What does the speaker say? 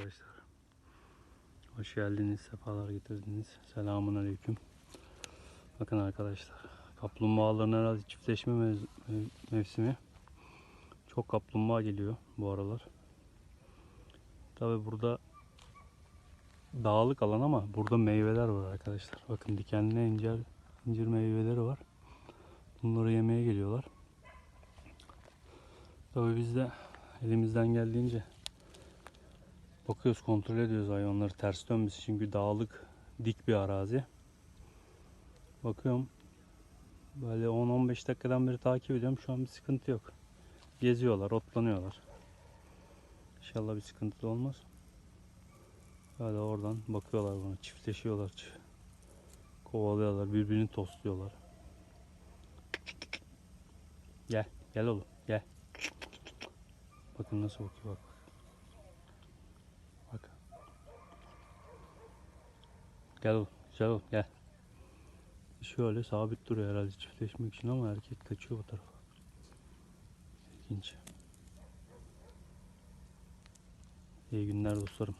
arkadaşlar. Hoş geldiniz, sefalar getirdiniz. Selamun aleyküm. Bakın arkadaşlar, kaplumbağaların herhalde çiftleşme mev- mev- mevsimi. Çok kaplumbağa geliyor bu aralar. Tabi burada dağlık alan ama burada meyveler var arkadaşlar. Bakın dikenli incir, incir meyveleri var. Bunları yemeye geliyorlar. Tabii biz de elimizden geldiğince bakıyoruz, kontrol ediyoruz hayvanları ters dönmesi çünkü dağlık, dik bir arazi. Bakıyorum böyle 10-15 dakikadan beri takip ediyorum. Şu an bir sıkıntı yok. Geziyorlar, otlanıyorlar. İnşallah bir sıkıntı da olmaz. Böyle oradan bakıyorlar bana, çiftleşiyorlar. çi- Kovalıyorlar, birbirini tosluyorlar. Gel, gel oğlum, gel. Bakın nasıl bakıyor bak. Bak. Gel oğlum, gel oğlum, gel. Şöyle sabit duruyor herhalde çiftleşmek için ama erkek kaçıyor bu tarafa. İlginç. İyi günler dostlarım.